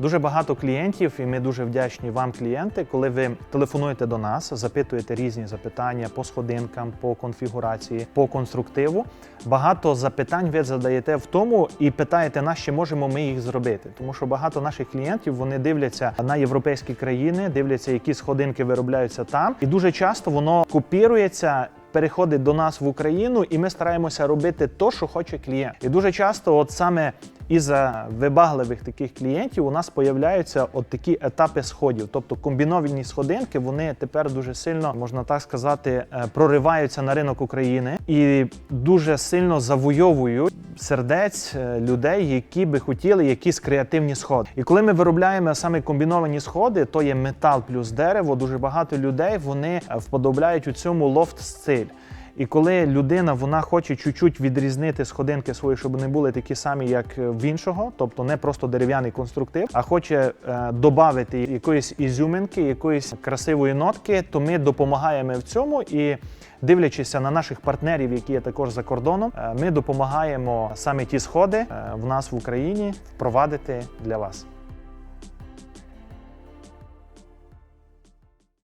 Дуже багато клієнтів, і ми дуже вдячні вам, клієнти, коли ви телефонуєте до нас, запитуєте різні запитання по сходинкам, по конфігурації, по конструктиву. Багато запитань ви задаєте в тому і питаєте нас, чи можемо ми їх зробити. Тому що багато наших клієнтів вони дивляться на європейські країни, дивляться, які сходинки виробляються там, і дуже часто воно копірується. Переходить до нас в Україну, і ми стараємося робити то, що хоче клієнт. І дуже часто, от саме із-за вибагливих таких клієнтів, у нас появляються от такі етапи сходів. Тобто комбіновані сходинки, вони тепер дуже сильно, можна так сказати, е, прориваються на ринок України і дуже сильно завойовують сердець е, людей, які би хотіли якісь креативні сходи. І коли ми виробляємо саме комбіновані сходи, то є метал плюс дерево. Дуже багато людей вони е, вподобляють у цьому лофт стиль. І коли людина вона хоче чуть-чуть відрізнити сходинки свої, щоб вони були такі самі, як в іншого, тобто не просто дерев'яний конструктив, а хоче е, додати якоїсь ізюминки, якоїсь красивої нотки, то ми допомагаємо в цьому і. Дивлячись на наших партнерів, які є також за кордоном, е, ми допомагаємо саме ті сходи е, в нас в Україні впровадити для вас.